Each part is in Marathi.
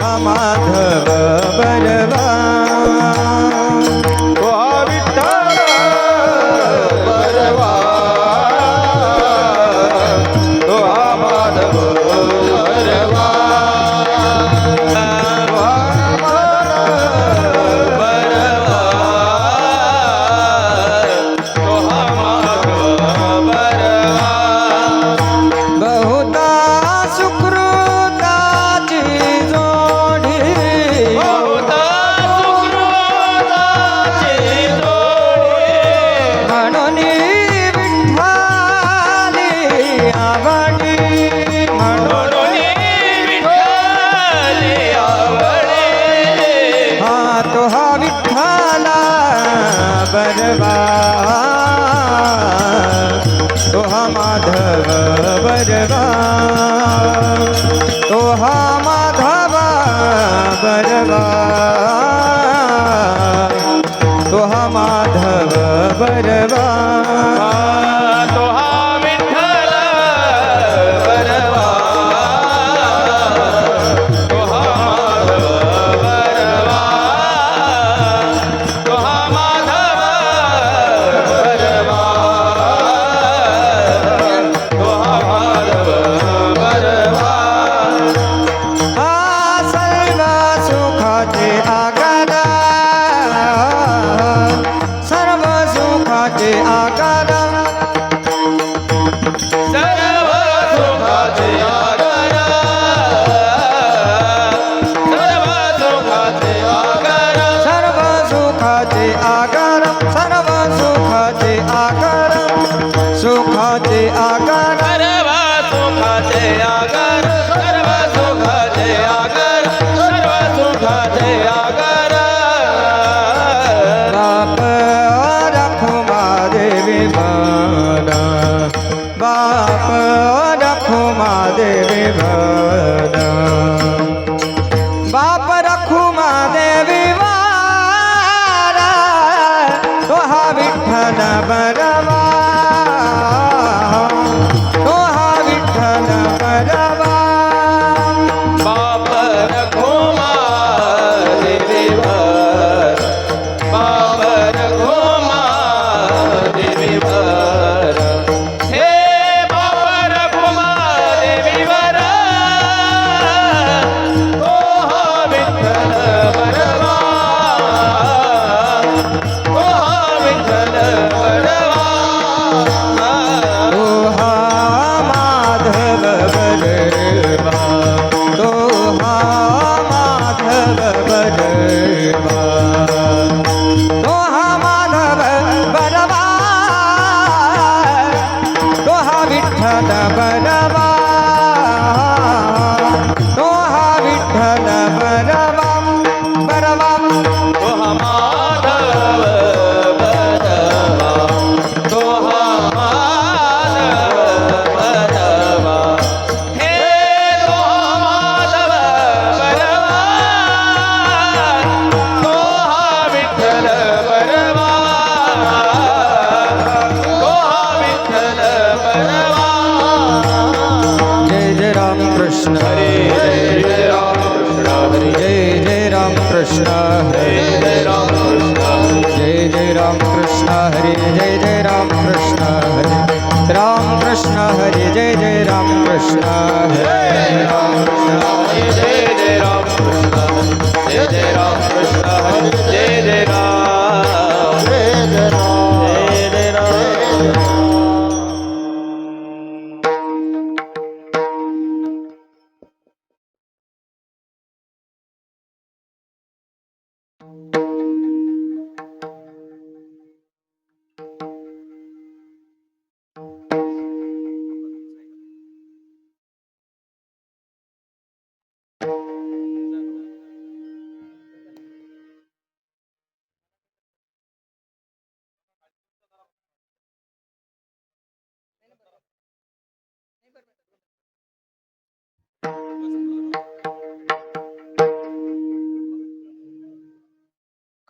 हा माधव बलवा माधव बरवा तोहा माधव बरवा.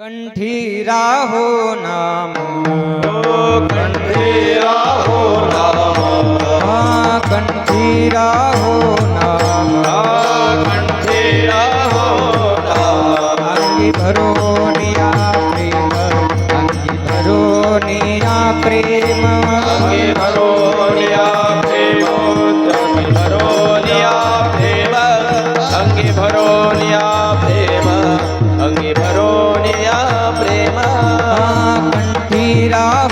कंठी राहो नाम। कंठी राहो नाम। कंठी राहो ಕಂಠೀರಾವ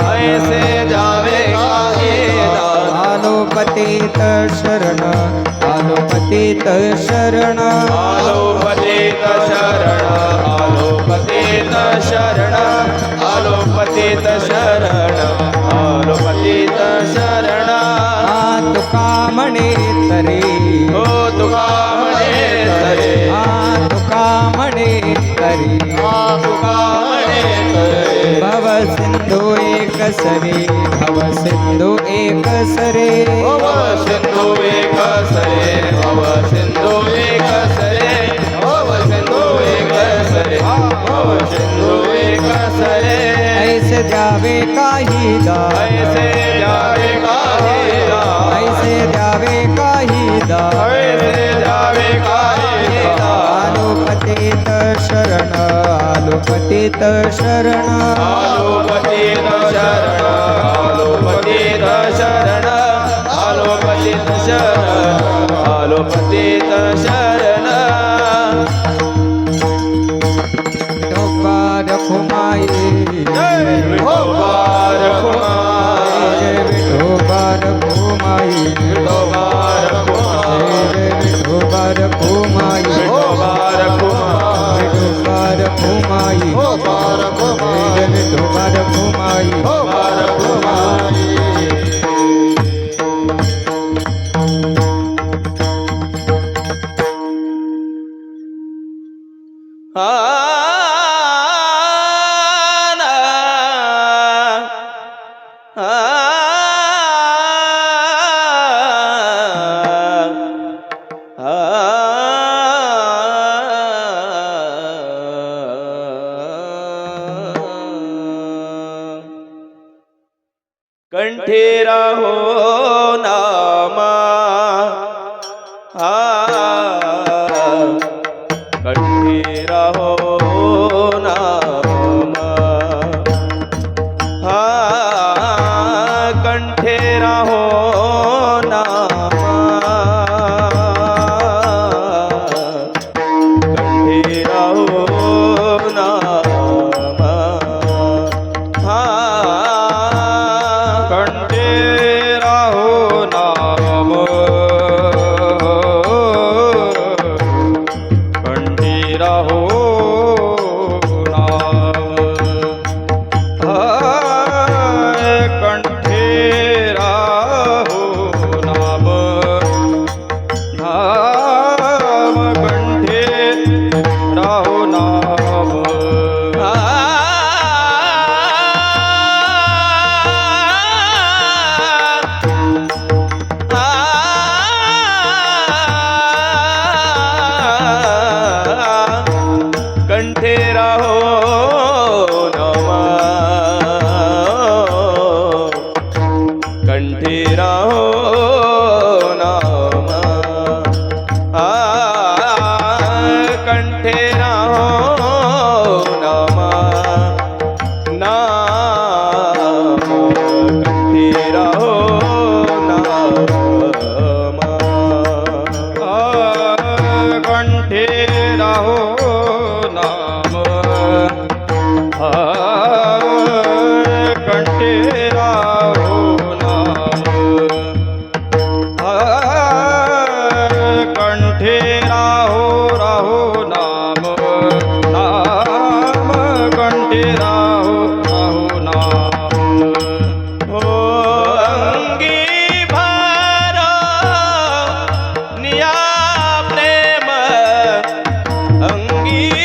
ऐसे जावे पतित शरण आलो पतित शरण आलो पतित शरण आलो पतित शरण आलो पतित शरण आलो पतित शरण तुका म्हणे तरे। हो तुका म्हणे तरे। तुका म्हणे तरे। तुका म्हणे तरे। भव सिंधू सरे भव सिंधु एक सरे भव सिंधु एक सरे भव सिंधु एक सरे भव सिंधु एक सरे भव सिंधु एक सरे। ऐसे द्यावे काही दार पतित शरण. आलो पतित शरण आलो पतित शरण आलो पतित शरण आलो पतित शरण. Oh, oh, oh. तेरा अंगी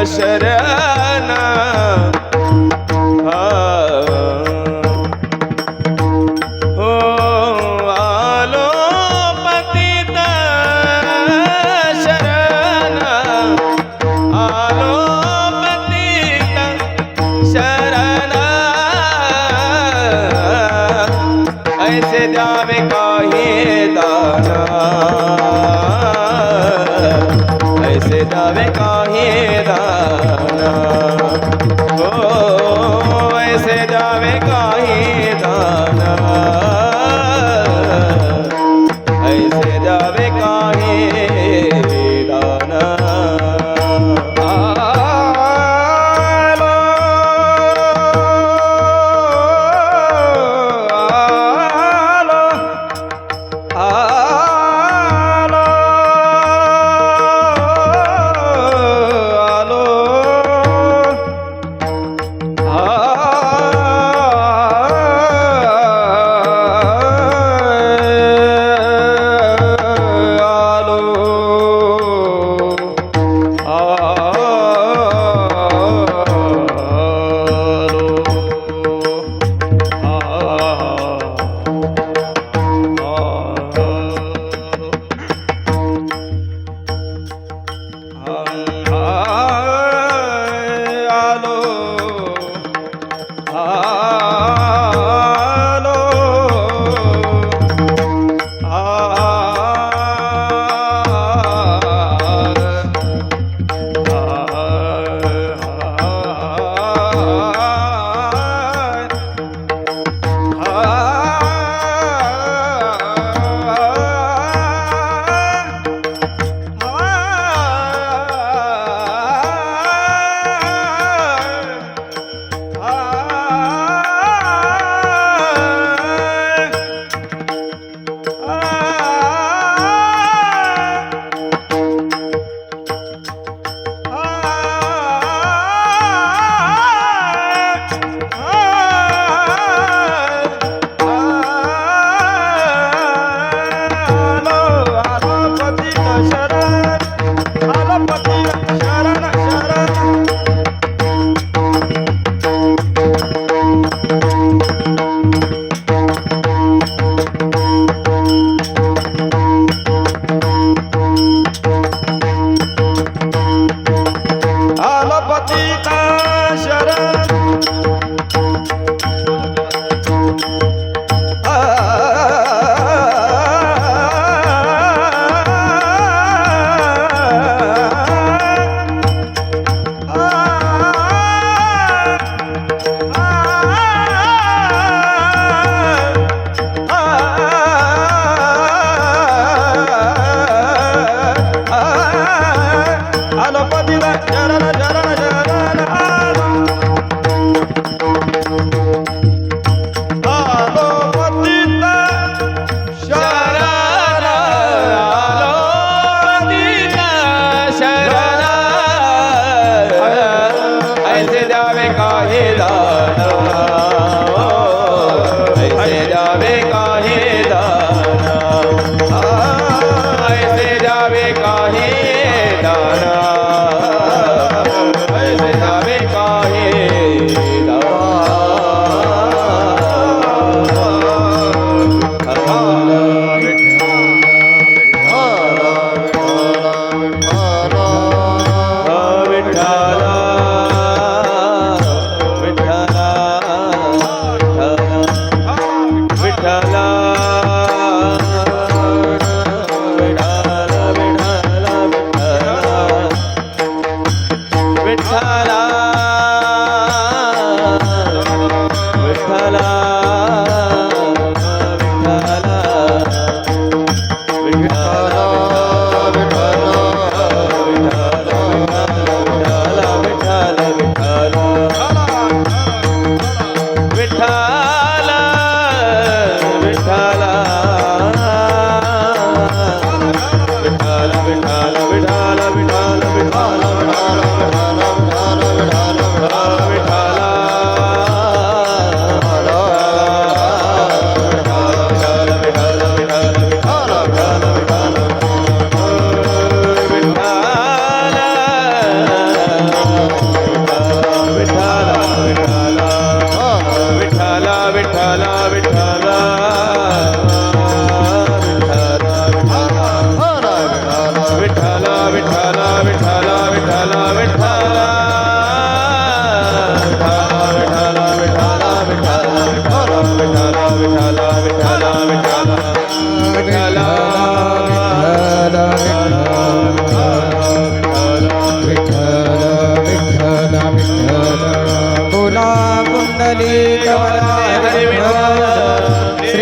पतित Música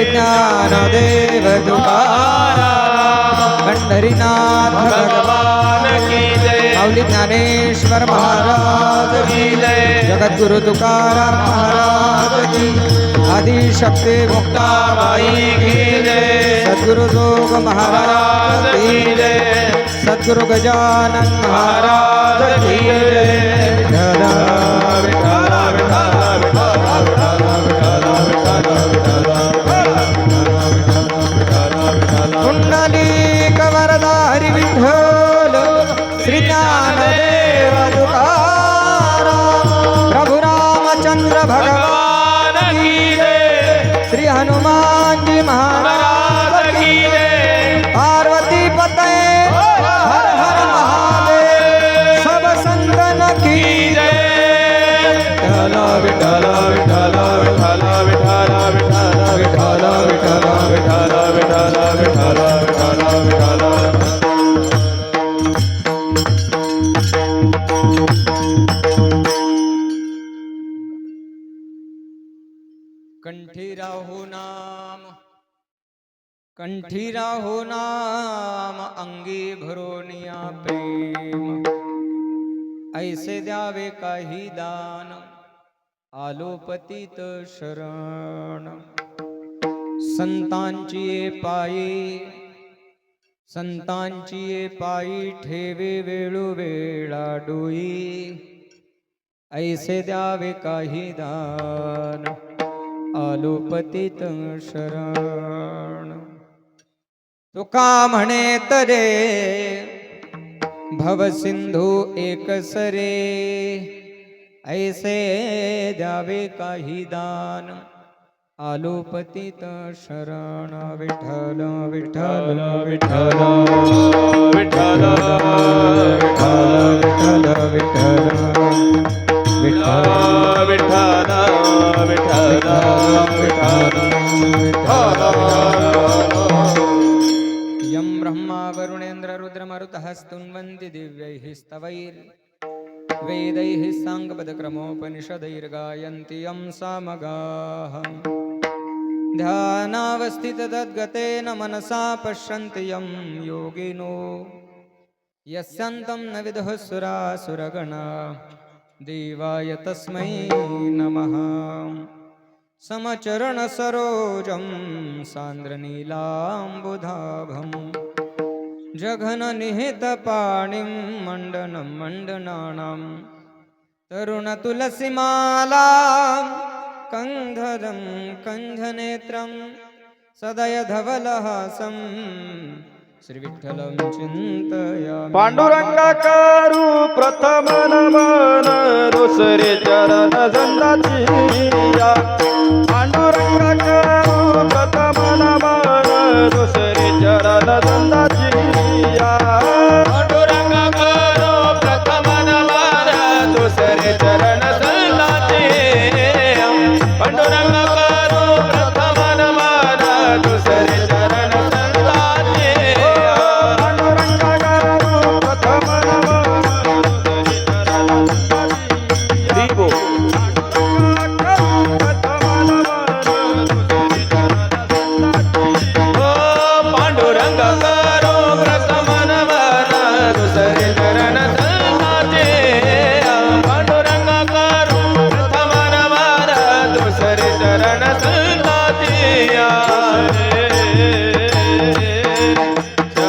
श्रीज्ञानदेव दुपारा भण्डरीनाथ भगवान् माऊली ज्ञानेश्वर महाराज की जगद्गुरु तुकाराम महाराज की मुक्ताबाई की सद्गुरु जोग महाराज की सद्गुरु गजानन महाराज की कुंडली कवरदारी विठ्ठल. श्री ज्ञानदेव तुकाराम प्रभु रामचंद्र भगवान श्री हनुमान जी महाराज की कंठी राहो नाम अंगी भरोनिया प्रेम। ऐसे द्यावे काही दान आलो पतित शरण। संतांची पायी संतांची पायी ठेवे वेळोवेळा डोई। ऐसे द्यावे काही दान आलोपतित शरण। तुका म्हणे तरे भवसिंधू एक सरे ऐसे द्यावे काही दान. आलो पतित शरण विठ्ठल विठ्ठल विठ्ठल. विठ्ठल विठ्ठल विठ्ठल. विठ्ठल विठ्ठल विठ्ठल विठ्ठल यं वरुणेन्द्र स्तुन्वन्ति दिव्यैः स्तवैर्। वेदैः साङ्गपदक्रमोपनिषदैर्गायन्ति यं सामगाः। ध्यानावस्थिततद्गतेन मनसा पश्यन्ति यं योगिनो। यस्यन्तं न विदुः सुरासुरगणा देवाय तस्मै नमः। समचरणसरोजं सान्द्रनीलाम्बुधाभम्। जघननिहितपाणिं मण्डनं मण्डनानां तरुणतुलसीमालां कन्धरं कन्धनेत्रं सदयधवलहासं श्रीविठ्ठलं चिन्तयामि पांडुरंगाकारू प्रथम नमन दुसरे चरण झंडाचिया पांडुरंगाकारू प्रथम नमन दुसरे चरण झंडाचिया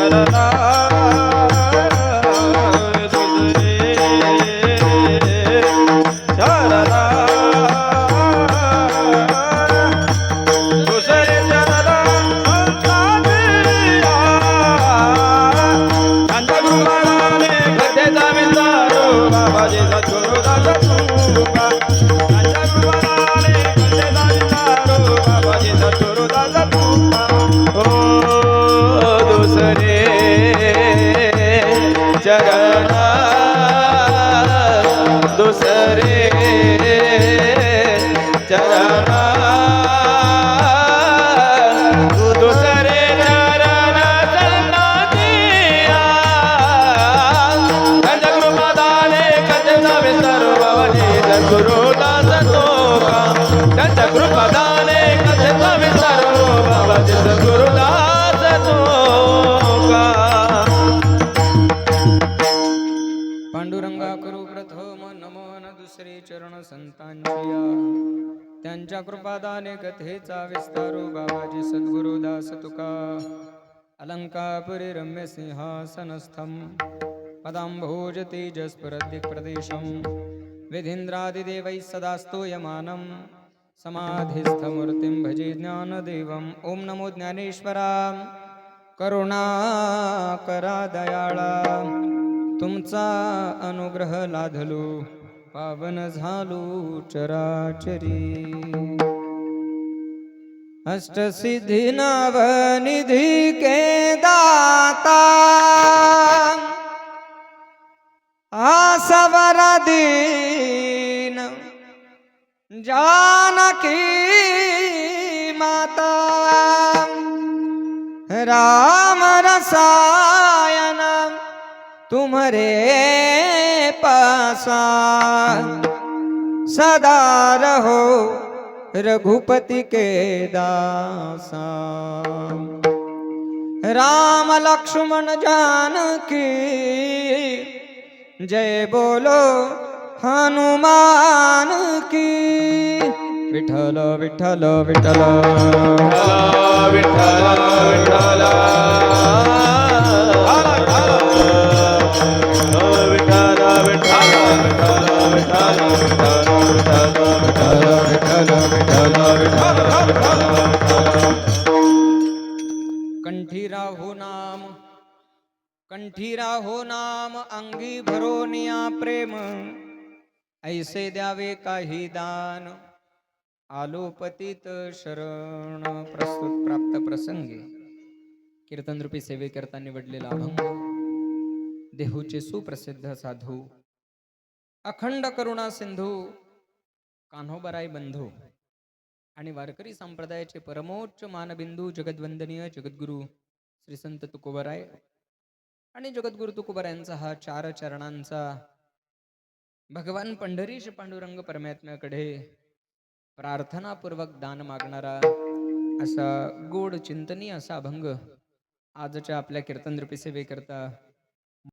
la la संतांची त्यांच्या कृपादाने कथेचा विस्तारो हो बाबाजी सद्गुरुदास तुका. अलंकापुरी रम्य सिंहासनस्थम पदांभोज तेजस्फुरदिक् प्रदेशम विधीन्द्रादिदेवैः सदा स्तूयमानं समाधिस्थमूर्तिं भजे ज्ञानदेवम् ॐ नमो ज्ञानेश्वरा करुणाकरा दयाळा तुमचा अनुग्रह लाधलो। पावन झालो चराचरी। अष्टसिद्धी नवनिधी के दाता। आसवर दीन जानकी माता। राम रसायन तुम्हारे पासा सदा रहो रघुपति के दासा राम लक्ष्मण जान की जय बोलो हनुमान की। विठल विठल विठल विठ्ठल विठ्ठल। कंठीराहो नाम कंठी राहो नाम अंगी भरोनिया प्रेम ऐसे द्यावे काही दान आलोपतीत शरण प्रस्तुत प्राप्त प्रसंगी कीर्तन रूपी सेवेकरता निवडलेला अभंग देहूचे सुप्रसिद्ध साधू अखंड करुणा सिंधू कान्होबराय बंधू आणि वारकरी संप्रदायाचे परमोच्च मानबिंदू जगद्वंदनीय जगद्गुरु श्री संत तुकोबराय आणि जगद्गुरु तुकोबरायांचा हा चार चरणांचा भगवान पंढरीश पांडुरंग परमात्म्याकडे प्रार्थनापूर्वक दान मागणारा असा गोड चिंतनीय असा अभंग आजच्या आपल्या कीर्तन रूपी सेवेकरता